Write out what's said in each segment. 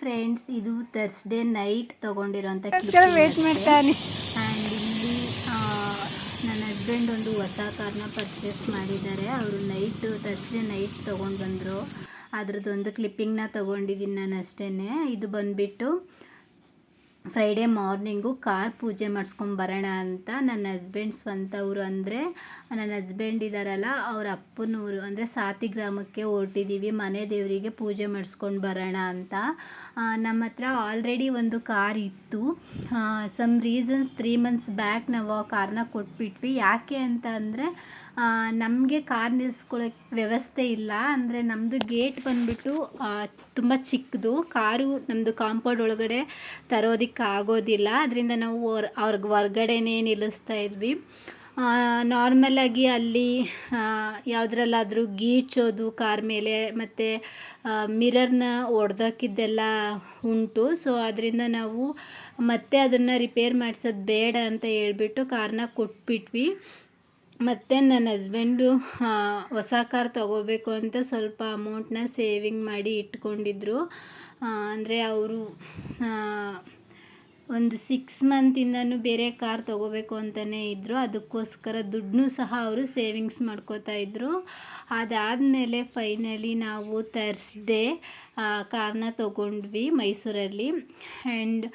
Friends ಇದು Thursday night ತೊಗೊಂಡಿರೋಂಥ wait ಮಾಡ್ತಾನೆ ಆ್ಯಂಡ್ ಇಲ್ಲಿ ನನ್ನ ಹಸ್ಬೆಂಡ್ ಒಂದು ಹೊಸ ಕಾರ್ನ ಪರ್ಚೇಸ್ ಮಾಡಿದ್ದಾರೆ. ಅವರು ನೈಟ್ ಥರ್ಸ್ಡೇ ನೈಟ್ ತೊಗೊಂಡು ಬಂದರು. ಅದ್ರದ್ದೊಂದು ಕ್ಲಿಪ್ಪಿಂಗ್ನ ತೊಗೊಂಡಿದ್ದೀನಿ ನಾನು ಅಷ್ಟೇ ಇದು ಬಂದುಬಿಟ್ಟು ಫ್ರೈಡೇ ಮಾರ್ನಿಂಗು ಕಾರ್ ಪೂಜೆ ಮಾಡಿಸ್ಕೊಂಡು ಬರೋಣ ಅಂತ ನನ್ನ ಹಸ್ಬೆಂಡ್ ಸ್ವಂತ ಊರು ಅಂದರೆ, ನನ್ನ ಹಸ್ಬೆಂಡ್ ಇದ್ದಾರಲ್ಲ ಅವ್ರ ಅಪ್ಪನ ಊರು, ಅಂದರೆ ಸಾತಿ ಗ್ರಾಮಕ್ಕೆ ಹೊರಟಿದ್ದೀವಿ ಮನೆ ದೇವರಿಗೆ ಪೂಜೆ ಮಾಡಿಸ್ಕೊಂಡು ಬರೋಣ ಅಂತ. ನಮ್ಮ ಹತ್ರ ಆಲ್ರೆಡಿ ಒಂದು ಕಾರ್ ಇತ್ತು. Some reasons three months back ನಾವು ಆ ಕಾರನ್ನ ಕೊಟ್ಬಿಟ್ವಿ. ಯಾಕೆ ಅಂತ ಅಂದರೆ ನಮಗೆ ಕಾರ್ ನಿಲ್ಸ್ಕೊಳ್ಳೋಕ್ಕೆ ವ್ಯವಸ್ಥೆ ಇಲ್ಲ. ಅಂದರೆ ನಮ್ಮದು ಗೇಟ್ ಬಂದುಬಿಟ್ಟು ತುಂಬ ಚಿಕ್ಕದು. ಕಾರು ನಮ್ಮದು ಕಾಂಪೌಂಡ್ ಒಳಗಡೆ ತರೋದಕ್ಕೆ ಆಗೋದಿಲ್ಲ. ಅದರಿಂದ ನಾವು ಹೊರ್, ಅವ್ರಿಗೆ ಹೊರ್ಗಡೆನೇ ನಿಲ್ಲಿಸ್ತಾ ಇದ್ವಿ. ನಾರ್ಮಲಾಗಿ ಅಲ್ಲಿ ಯಾವುದ್ರಲ್ಲಾದರೂ ಗೀಚೋದು ಕಾರ್ ಮೇಲೆ, ಮತ್ತು ಮಿರರ್ನ ಒಡೆದೋಕಿದ್ದೆಲ್ಲ ಉಂಟು. ಸೊ ಅದರಿಂದ ನಾವು ಮತ್ತೆ ಅದನ್ನು ರಿಪೇರ್ ಮಾಡಿಸೋದು ಬೇಡ ಅಂತ ಹೇಳ್ಬಿಟ್ಟು ಕಾರ್ನ ಕೊಟ್ಬಿಟ್ವಿ. ಮತ್ತು ನನ್ನ ಹಸ್ಬೆಂಡು ಹೊಸ ಕಾರ್ ತೊಗೋಬೇಕು ಅಂತ ಸ್ವಲ್ಪ ಅಮೌಂಟ್ನ ಸೇವಿಂಗ್ ಮಾಡಿ ಇಟ್ಕೊಂಡಿದ್ರು. ಅಂದರೆ ಅವರು ಒಂದು ಸಿಕ್ಸ್ ಮಂತಿಂದಲೂ ಬೇರೆ ಕಾರ್ ತೊಗೋಬೇಕು ಅಂತಲೇ ಇದ್ದರು ಅದಕ್ಕೋಸ್ಕರ ದುಡ್ಡನ್ನೂ ಸಹ ಅವರು ಸೇವಿಂಗ್ಸ್ ಮಾಡ್ಕೋತಾ ಇದ್ದರು ಅದಾದಮೇಲೆ ಫೈನಲಿ ನಾವು ತರ್ಸ್ಡೇ ಕಾರ್ನ ತಗೊಂಡ್ವಿ ಮೈಸೂರಲ್ಲಿ. ಆ್ಯಂಡ್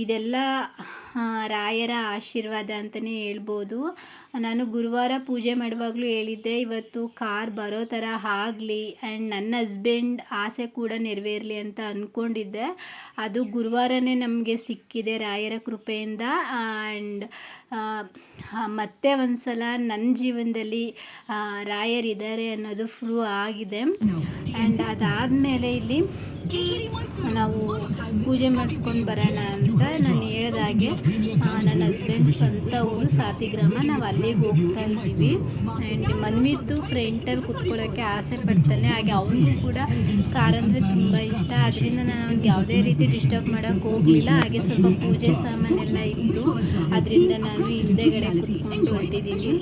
ಇದೆಲ್ಲ ರಾಯರ ಆಶೀರ್ವಾದ ಅಂತಲೇ ಹೇಳ್ಬೋದು. ನಾನು ಗುರುವಾರ ಪೂಜೆ ಮಾಡುವಾಗಲೂ ಹೇಳಿದ್ದೆ, ಇವತ್ತು ಕಾರ್ ಬರೋ ಥರ ಆಗಲಿ ಆ್ಯಂಡ್ ನನ್ನ ಹಸ್ಬೆಂಡ್ ಆಸೆ ಕೂಡ ನೆರವೇರಲಿ ಅಂತ ಅಂದ್ಕೊಂಡಿದ್ದೆ ಅದು ಗುರುವಾರನೇ ನಮಗೆ ಸಿಕ್ಕಿದೆ ರಾಯರ ಕೃಪೆಯಿಂದ ಆ್ಯಂಡ್ ಮತ್ತೆ ಒಂದು ಸಲ ನನ್ನ ಜೀವನದಲ್ಲಿ ರಾಯರಿದ್ದಾರೆ ಅನ್ನೋದು ಫ್ರೂ ಆಗಿದೆ. ಆ್ಯಂಡ್ ಅದಾದಮೇಲೆ ಇಲ್ಲಿ ನಾವು ಪೂಜೆ ಮಾಡಿಸ್ಕೊಂಡು ಬರೋಣ ಅಂತ ನಾನು ಹೇಳ್ದಾಗೆ ನನ್ನ ಹಸ್ಬೆಂಡ್ ಸ್ವಂತ ಊರು ಸಾತಿ ಗ್ರಾಮ ನಾವು ಅಲ್ಲಿಗೆ ಹೋಗ್ತಾ ಇದ್ದೀವಿ. ಆ್ಯಂಡ್ ಮನ್ವಿದ್ದು ಫ್ರೆಂಟಲ್ಲಿ ಕುತ್ಕೊಳ್ಳೋಕ್ಕೆ ಆಸೆ ಪಡ್ತಾನೆ. ಹಾಗೆ ಅವನಿಗೂ ಕೂಡ ಕಾರ್ ಅಂದರೆ ತುಂಬ ಇಷ್ಟ. ಅದರಿಂದ ನಾನು ಅವ್ನಿಗೆ ಯಾವುದೇ ರೀತಿ ಡಿಸ್ಟರ್ಬ್ ಮಾಡೋಕ್ಕೆ ಹೋಗಲಿಲ್ಲ. ಹಾಗೆ ಸ್ವಲ್ಪ ಪೂಜೆ ಸಾಮಾನೆಲ್ಲ ಇತ್ತು. ಅದರಿಂದ ನಾನು ಹಿಂದೆಗಡೆ ಕುತ್ಕೊಂಡು ಹೊರಟಿದ್ದೀನಿ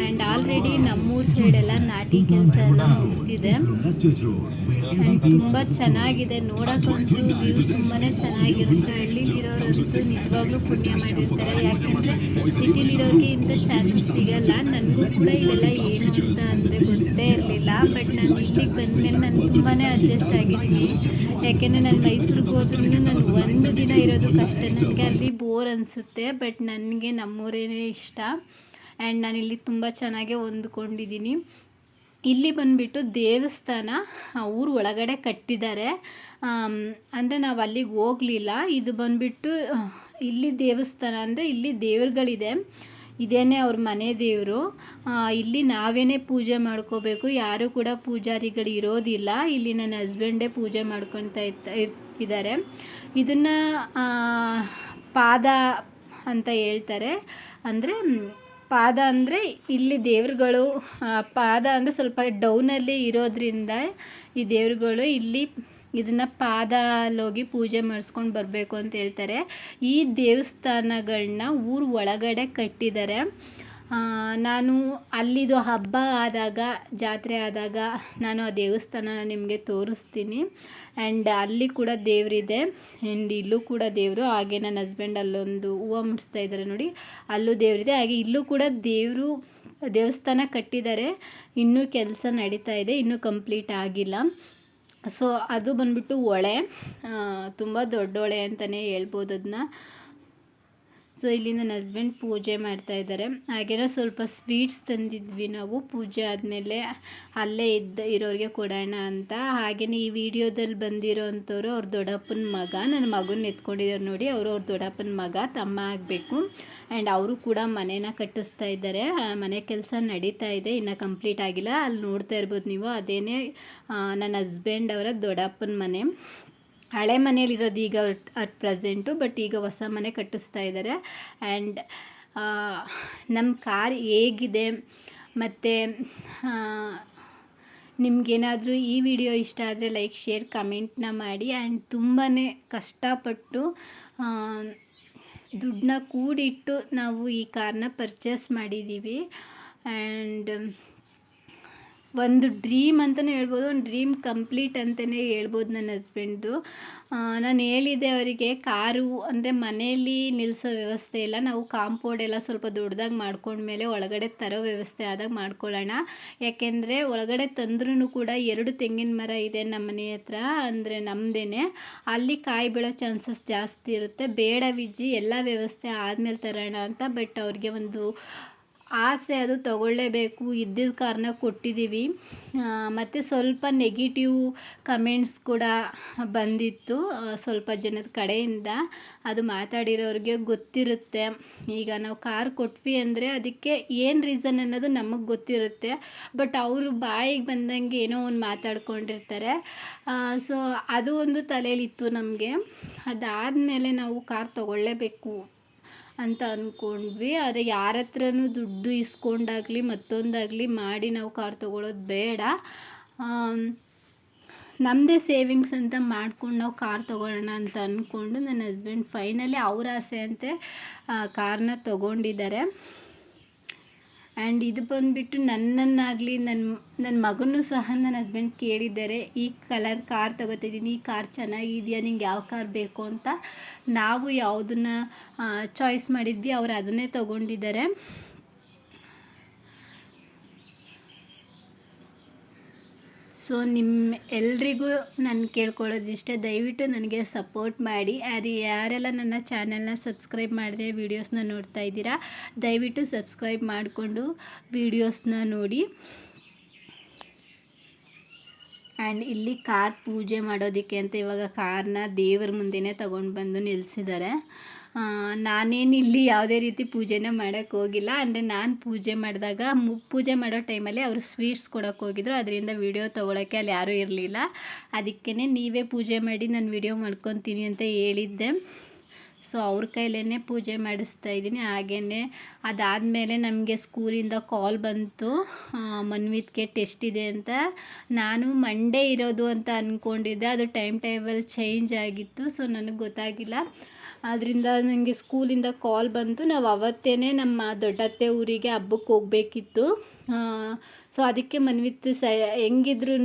ಆ್ಯಂಡ್ ಆಲ್ರೆಡಿ ನಮ್ಮೂರ ಸೈಡೆಲ್ಲ ನಾಟಿ ಕೆಲಸ ಎಲ್ಲ ಹೋಗ್ತಿದೆ ಆ್ಯಂಡ್ ತುಂಬ ಚೆನ್ನಾಗಿದೆ. ನೋಡೋಕ್ಕಂತೂ ವ್ಯೂ ತುಂಬಾ ಚೆನ್ನಾಗಿರುತ್ತೆ. ಹಳ್ಳಿಲಿರೋರಂತೂ ನಿಜವಾಗ್ಲೂ ಪುಣ್ಯ ಮಾಡಿರ್ತಾರೆ. ಯಾಕೆಂದರೆ ಸಿಟಿಲಿರೋರಿಗೆ ಇಂಥ ಚಾನ್ಸಸ್ ಸಿಗಲ್ಲ. ನನಗೂ ಕೂಡ ಇವೆಲ್ಲ ಏನು ಅಂತ ಅಂದರೆ ಗೊತ್ತೇ ಇರಲಿಲ್ಲ. ಬಟ್ ನಾನು ಇಲ್ಲಿಗೆ ಬಂದಮೇಲೆ ನಾನು ತುಂಬಾ ಅಡ್ಜಸ್ಟ್ ಆಗಿದ್ದೀನಿ. ಯಾಕೆಂದರೆ ನಾನು ಮೈಸೂರಿಗೆ ಹೋದ್ರೂ ನಾನು ಒಂದು ದಿನ ಇರೋದು ಕಷ್ಟ. ನನಗೆ ಅಲ್ಲಿ ಬೋರ್ ಅನಿಸುತ್ತೆ. ಬಟ್ ನನಗೆ ನಮ್ಮೂರೇ ಇಷ್ಟ. ಆ್ಯಂಡ್ ನಾನು ಇಲ್ಲಿ ತುಂಬ ಚೆನ್ನಾಗೆ ಹೊಂದ್ಕೊಂಡಿದ್ದೀನಿ ಇಲ್ಲಿ ಬಂದುಬಿಟ್ಟು ದೇವಸ್ಥಾನ ಊರು ಒಳಗಡೆ ಕಟ್ಟಿದ್ದಾರೆ. ಅಂದರೆ ನಾವು ಅಲ್ಲಿಗೆ ಹೋಗಲಿಲ್ಲ. ಇದು ಬಂದುಬಿಟ್ಟು ಇಲ್ಲಿ ದೇವಸ್ಥಾನ ಅಂದರೆ ಇಲ್ಲಿ ದೇವ್ರುಗಳಿದೆ. ಇದೇನೇ ಅವ್ರ ಮನೆ ದೇವರು. ಇಲ್ಲಿ ನಾವೇನೇ ಪೂಜೆ ಮಾಡ್ಕೋಬೇಕು, ಯಾರು ಕೂಡ ಪೂಜಾರಿಗಳು ಇರೋದಿಲ್ಲ. ಇಲ್ಲಿ ನನ್ನ ಹಸ್ಬೆಂಡೇ ಪೂಜೆ ಮಾಡ್ಕೊತಾ ಇತ್ತ ಇದ್ದಾರೆ ಇದನ್ನು ಪಾದ ಅಂತ ಹೇಳ್ತಾರೆ. ಅಂದರೆ ಪಾದ ಅಂದರೆ ಇಲ್ಲಿ ದೇವರುಗಳು ಪಾದ ಅಂದರೆ ಸ್ವಲ್ಪ ಡೌನಲ್ಲಿ ಇರೋದ್ರಿಂದ ಈ ದೇವರುಗಳು ಇಲ್ಲಿ ಇದನ್ನು ಪಾದಲ್ಲೋಗಿ ಪೂಜೆ ಮಾಡಿಸ್ಕೊಂಡು ಬರಬೇಕು ಅಂತ ಹೇಳ್ತಾರೆ. ಈ ದೇವಸ್ಥಾನಗಳನ್ನ ಊರು ಒಳಗಡೆ ಕಟ್ಟಿದ್ದಾರೆ ನಾನು ಅಲ್ಲಿದು ಹಬ್ಬ ಆದಾಗ, ಜಾತ್ರೆ ಆದಾಗ ನಾನು ಆ ದೇವಸ್ಥಾನನ ನಿಮಗೆ ತೋರಿಸ್ತೀನಿ. ಆ್ಯಂಡ್ ಅಲ್ಲಿ ಕೂಡ ದೇವರಿದೆ. ಆ್ಯಂಡ್ ಇಲ್ಲೂ ಕೂಡ ದೇವರು, ಹಾಗೆ ನನ್ನ ಹಸ್ಬೆಂಡ್ ಅಲ್ಲೊಂದು ಹೂವು ಮುಡಿಸ್ತಾ ಇದ್ದಾರೆ ನೋಡಿ. ಅಲ್ಲೂ ದೇವರಿದೆ. ಹಾಗೆ ಇಲ್ಲೂ ಕೂಡ ದೇವರು ದೇವಸ್ಥಾನ ಕಟ್ಟಿದ್ದಾರೆ ಇನ್ನೂ ಕೆಲಸ ನಡೀತಾ ಇದೆ. ಇನ್ನೂ ಕಂಪ್ಲೀಟ್ ಆಗಿಲ್ಲ. ಸೊ ಅದು ಬಂದ್ಬಿಟ್ಟು ಹೊಳೆ ತುಂಬ ದೊಡ್ಡ ಹೊಳೆ ಅಂತಲೇ ಹೇಳ್ಬೋದು ಅದನ್ನ ಸೊ ಇಲ್ಲಿ ನನ್ನ ಹಸ್ಬೆಂಡ್ ಪೂಜೆ ಮಾಡ್ತಾ ಇದ್ದಾರೆ. ಹಾಗೇನೋ ಸ್ವಲ್ಪ ಸ್ವೀಟ್ಸ್ ತಂದಿದ್ವಿ ನಾವು. ಪೂಜೆ ಆದಮೇಲೆ ಅಲ್ಲೇ ಇದ್ದ, ಇರೋರಿಗೆ ಕೊಡೋಣ ಅಂತ. ಹಾಗೆಯೇ ಈ ವಿಡಿಯೋದಲ್ಲಿ ಬಂದಿರೋ ಅಂಥವ್ರು ಅವ್ರ ದೊಡ್ಡಪ್ಪನ ಮಗ, ನನ್ನ ಮಗನ ಎತ್ಕೊಂಡಿದ್ದಾರೆ ನೋಡಿ. ಅವರು ಅವ್ರ ದೊಡ್ಡಪ್ಪನ ಮಗ, ತಮ್ಮ ಆಗಬೇಕು. ಆ್ಯಂಡ್ ಅವರು ಕೂಡ ಮನೇನ ಕಟ್ಟಿಸ್ತಾ ಇದ್ದಾರೆ. ಮನೆ ಕೆಲಸ ನಡೀತಾ ಇದೆ. ಇನ್ನು ಕಂಪ್ಲೀಟ್ ಆಗಿಲ್ಲ. ಅಲ್ಲಿ ನೋಡ್ತಾ ಇರ್ಬೋದು ನೀವು. ಅದೇನೇ ನನ್ನ ಹಸ್ಬೆಂಡ್ ಅವರ ದೊಡ್ಡಪ್ಪನ ಮನೆ. ಹಳೆ ಮನೇಲಿರೋದು ಈಗ ಅಟ್ ಪ್ರೆಸೆಂಟು, ಬಟ್ ಈಗ ಹೊಸ ಮನೆ ಕಟ್ಟಿಸ್ತಾ ಇದ್ದಾರೆ. ಆ್ಯಂಡ್ ನಮ್ಮ ಕಾರ್ ಹೇಗಿದೆ, ಮತ್ತು ನಿಮಗೇನಾದರೂ ಈ ವಿಡಿಯೋ ಇಷ್ಟ ಆದರೆ ಲೈಕ್, ಶೇರ್, ಕಮೆಂಟ್ನ ಮಾಡಿ. ಆ್ಯಂಡ್ ತುಂಬಾ ಕಷ್ಟಪಟ್ಟು ದುಡ್ಡನ್ನ ಕೂಡಿಟ್ಟು ನಾವು ಈ ಕಾರ್ನ ಪರ್ಚೇಸ್ ಮಾಡಿದ್ದೀವಿ. ಆ್ಯಂಡ್ ಒಂದು ಡ್ರೀಮ್ ಅಂತಲೇ ಹೇಳ್ಬೋದು, ಒಂದು ಡ್ರೀಮ್ ಕಂಪ್ಲೀಟ್ ಅಂತಲೇ ಹೇಳ್ಬೋದು ನನ್ನ ಹಸ್ಬೆಂಡ್ದು. ನಾನು ಹೇಳಿದೆ ಅವರಿಗೆ ಕಾರು ಅಂದರೆ ಮನೆಯಲ್ಲಿ ನಿಲ್ಲಿಸೋ ವ್ಯವಸ್ಥೆ ಇಲ್ಲ, ನಾವು ಕಾಂಪೌಂಡ್ ಎಲ್ಲ ಸ್ವಲ್ಪ ದೊಡ್ಡದಾಗಿ ಮಾಡ್ಕೊಂಡ್ಮೇಲೆ ಒಳಗಡೆ ತರೋ ವ್ಯವಸ್ಥೆ ಆದಾಗ ಮಾಡ್ಕೊಳ್ಳೋಣ. ಯಾಕೆಂದರೆ ಒಳಗಡೆ ತಂದ್ರೂ ಕೂಡ ಎರಡು ತೆಂಗಿನ ಮರ ಇದೆ ನಮ್ಮ ಮನೆ ಹತ್ರ, ಅಂದರೆ ನಮ್ಮದೇ ಅಲ್ಲಿ ಕಾಯಿ ಬೀಳೋ ಚಾನ್ಸಸ್ ಜಾಸ್ತಿ ಇರುತ್ತೆ. ಬೇಡ ವಿಜ್ಜಿ ಎಲ್ಲ ವ್ಯವಸ್ಥೆ ಆದಮೇಲೆ ತರೋಣ ಅಂತ ಬಟ್ ಅವ್ರಿಗೆ ಒಂದು ಆಸೆ ಅದು ತಗೊಳ್ಳೇಬೇಕು. ಇದ್ದಿದ್ದ ಕಾರಣ ಕೊಟ್ಟಿದ್ದೀವಿ. ಮತ್ತು ಸ್ವಲ್ಪ ನೆಗೆಟಿವ್ ಕಮೆಂಟ್ಸ್ ಕೂಡ ಬಂದಿತ್ತು. ಸ್ವಲ್ಪ ಜನದ ಕಡೆಯಿಂದ ಅದು ಮಾತಾಡಿರೋರಿಗೆ ಗೊತ್ತಿರುತ್ತೆ. ಈಗ ನಾವು ಕಾರ್ ಕೊಟ್ವಿ ಅಂದರೆ ಅದಕ್ಕೆ ಏನು ರೀಸನ್ ಅನ್ನೋದು ನಮಗೆ ಗೊತ್ತಿರುತ್ತೆ. ಬಟ್ ಅವರು ಬಾಯಿಗೆ ಬಂದಂಗೆ ಏನೋ ಒಂದು ಮಾತಾಡ್ಕೊಂಡಿರ್ತಾರೆ. ಸೊ ಅದು ಒಂದು ತಲೆಯಲ್ಲಿತ್ತು ನಮಗೆ. ಅದಾದಮೇಲೆ ನಾವು ಕಾರ್ ತಗೊಳ್ಳೇಬೇಕು. ಅಂತ ಅಂದ್ಕೊಂಡ್ವಿ ಆದರೆ ಯಾರ ಹತ್ರನೂ ದುಡ್ಡು ಇಸ್ಕೊಂಡಾಗಲಿ ಮತ್ತೊಂದಾಗಲಿ ಮಾಡಿ ನಾವು ಕಾರ್ ತೊಗೊಳೋದು ಬೇಡ. ನಮ್ಮದೇ ಸೇವಿಂಗ್ಸ್ ಅಂತ ಮಾಡ್ಕೊಂಡು ನಾವು ಕಾರ್ ತೊಗೊಳ್ಳೋಣ ಅಂತ ಅಂದ್ಕೊಂಡು ನನ್ನ ಹಸ್ಬೆಂಡ್ ಫೈನಲಿ ಅವ್ರ ಆಸೆ ಅಂತೆ ಕಾರ್ನ ತೊಗೊಂಡಿದ್ದಾರೆ. ಆ್ಯಂಡ್ ಇದು ಬಂದುಬಿಟ್ಟು ನನ್ನನ್ನಾಗಲಿ ನನ್ನ ನನ್ನ ಮಗನೂ ಸಹ ನನ್ನ ಹಸ್ಬೆಂಡ್ ಕೇಳಿದ್ದಾರೆ, ಈ ಕಲರ್ ಕಾರ್ ತಗೋತಿದ್ದೀನಿ, ಈ ಕಾರ್ ಚೆನ್ನಾಗಿದೆಯಾ, ನಿಂಗೆ ಯಾವ ಕಾರ್ ಬೇಕು? ಅಂತ. ನಾವು ಯಾವುದನ್ನ ಚಾಯ್ಸ್ ಮಾಡಿದ್ವಿ, ಅವ್ರು ಅದನ್ನೇ ತಗೊಂಡಿದ್ದಾರೆ. ಸೊ ನಿಮ್ಮ ಎಲ್ರಿಗೂ ನಾನು ಕೇಳ್ಕೊಳ್ಳೋದಿಷ್ಟೇ, ದಯವಿಟ್ಟು ನನಗೆ ಸಪೋರ್ಟ್ ಮಾಡಿ. ಅದು ಯಾರೆಲ್ಲ ನನ್ನ ಚಾನಲ್ನ ಸಬ್ಸ್ಕ್ರೈಬ್ ಮಾಡಿದೆ ವೀಡಿಯೋಸ್ನ ನೋಡ್ತಾ ಇದ್ದೀರಾ, ದಯವಿಟ್ಟು ಸಬ್ಸ್ಕ್ರೈಬ್ ಮಾಡಿಕೊಂಡು ವೀಡಿಯೋಸ್ನ ನೋಡಿ. ಆ್ಯಂಡ್ ಇಲ್ಲಿ ಕಾರ್ ಪೂಜೆ ಮಾಡೋದಕ್ಕೆ ಅಂತ ಇವಾಗ ಕಾರ್ನ ದೇವರ ಮುಂದೆನೇ ತೊಗೊಂಡು ಬಂದು ನಿಲ್ಲಿಸಿದ್ದಾರೆ ನಾನೇನು ಇಲ್ಲಿ ಯಾವುದೇ ರೀತಿ ಪೂಜೆನ ಮಾಡೋಕ್ಕೆ ಹೋಗಿಲ್ಲ. ಅಂದರೆ ನಾನು ಪೂಜೆ ಮಾಡಿದಾಗ ಮು, ಪೂಜೆ ಮಾಡೋ ಟೈಮಲ್ಲಿ ಅವರು ಸ್ವೀಟ್ಸ್ ಕೊಡೋಕ್ಕೆ ಹೋಗಿದ್ರು. ಅದರಿಂದ ವೀಡಿಯೋ ತೊಗೊಳಕ್ಕೆ ಅಲ್ಲಿ ಯಾರೂ ಇರಲಿಲ್ಲ. ಅದಕ್ಕೇ ನೀವೇ ಪೂಜೆ ಮಾಡಿ ನಾನು ವಿಡಿಯೋ ಮಾಡ್ಕೊತೀನಿ ಅಂತ ಹೇಳಿದ್ದೆ. ಸೊ ಅವ್ರ ಕೈಲೇ ಪೂಜೆ ಮಾಡಿಸ್ತಾ ಇದ್ದೀನಿ. ಹಾಗೆಯೇ ಅದಾದಮೇಲೆ ನಮಗೆ ಸ್ಕೂಲಿಂದ ಕಾಲ್ ಬಂತು. ಮನ್ವಿತ್ಗೆ ಟೆಸ್ಟ್ ಇದೆ ಅಂತ. ನಾನು ಮಂಡೇ ಇರೋದು ಅಂತ ಅಂದ್ಕೊಂಡಿದ್ದೆ ಅದು ಟೈಮ್ ಟೇಬಲ್ ಚೇಂಜ್ ಆಗಿತ್ತು. ಸೊ ನನಗೆ ಗೊತ್ತಾಗಿಲ್ಲ. ಅದರಿಂದ ನನಗೆ ಸ್ಕೂಲಿಂದ ಕಾಲ್ ಬಂತು. ನಾವು ಅವತ್ತೇ ನಮ್ಮ ದೊಡ್ಡತ್ತೆ ಊರಿಗೆ ಹಬ್ಬಕ್ಕೆ ಹೋಗಬೇಕಿತ್ತು. ಸೊ ಅದಕ್ಕೆ ಮನ್ವಿತ್ ಸ ಹೆಂಗಿದ್ರೂ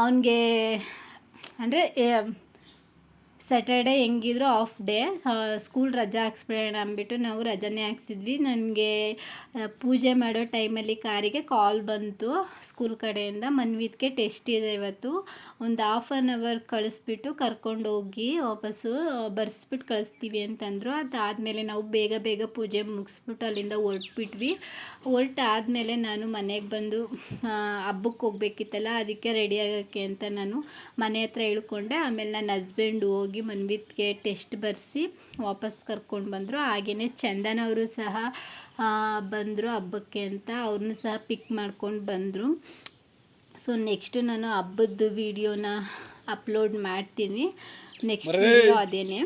ಅವನಿಗೆ, ಅಂದರೆ ಸ್ಯಾಟರ್ಡೆ ಹೆಂಗಿದ್ರು ಆಫ್ ಡೇ ಸ್ಕೂಲ್ ರಜಾ ಹಾಕ್ಸ್ಬಿಡೋಣ ಅಂದ್ಬಿಟ್ಟು ನಾವು ರಜಾನೇ ಹಾಕ್ಸಿದ್ವಿ. ನನಗೆ ಪೂಜೆ ಮಾಡೋ ಟೈಮಲ್ಲಿ ಕಾರಿಗೆ ಕಾಲ್ ಬಂತು ಸ್ಕೂಲ್ ಕಡೆಯಿಂದ. ಮನ್ವಿತ್ಗೆ ಟೆಸ್ಟ್ ಇದೆ ಇವತ್ತು. ಒಂದು ಹಾಫ್ ಆನ್ ಅವರ್ ಕಳಿಸ್ಬಿಟ್ಟು ಕರ್ಕೊಂಡು ಹೋಗಿ ವಾಪಸ್ಸು ಬರ್ಸ್ಬಿಟ್ಟು ಕಳಿಸ್ತೀವಿ ಅಂತಂದರು. ಅದಾದಮೇಲೆ ನಾವು ಬೇಗ ಬೇಗ ಪೂಜೆ ಮುಗಿಸ್ಬಿಟ್ಟು ಅಲ್ಲಿಂದ ಹೊರಟ್ಬಿಟ್ವಿ. ಹೊರಟಾದಮೇಲೆ ನಾನು ಮನೆಗೆ ಬಂದು ಹಬ್ಬಕ್ಕೆ ಹೋಗ್ಬೇಕಿತ್ತಲ್ಲ, ಅದಕ್ಕೆ ರೆಡಿ ಆಗೋಕ್ಕೆ ಅಂತ ನಾನು ಮನೆ ಹತ್ರ ಇಳ್ಕೊಂಡೆ ಆಮೇಲೆ ನನ್ನ ಹಸ್ಬೆಂಡ್ ಹೋಗಿ ಮನ್ವಿತ್ಗೆ ಟೆಸ್ಟ್ ಬರೆಸಿ ವಾಪಸ್ ಕರ್ಕೊಂಡು ಬಂದರು. ಹಾಗೆಯೇ ಚಂದನ್ ಅವರು ಸಹ ಬಂದರು ಹಬ್ಬಕ್ಕೆ ಅಂತ ಅವ್ರನ್ನೂ ಸಹ ಪಿಕ್ ಮಾಡ್ಕೊಂಡು ಬಂದರು. ಸೊ ನೆಕ್ಸ್ಟು ನಾನು ಹಬ್ಬದ ವೀಡಿಯೋನ ಅಪ್ಲೋಡ್ ಮಾಡ್ತೀನಿ. ನೆಕ್ಸ್ಟ್ ವಿಡಿಯೋ ಅದೇನೆ.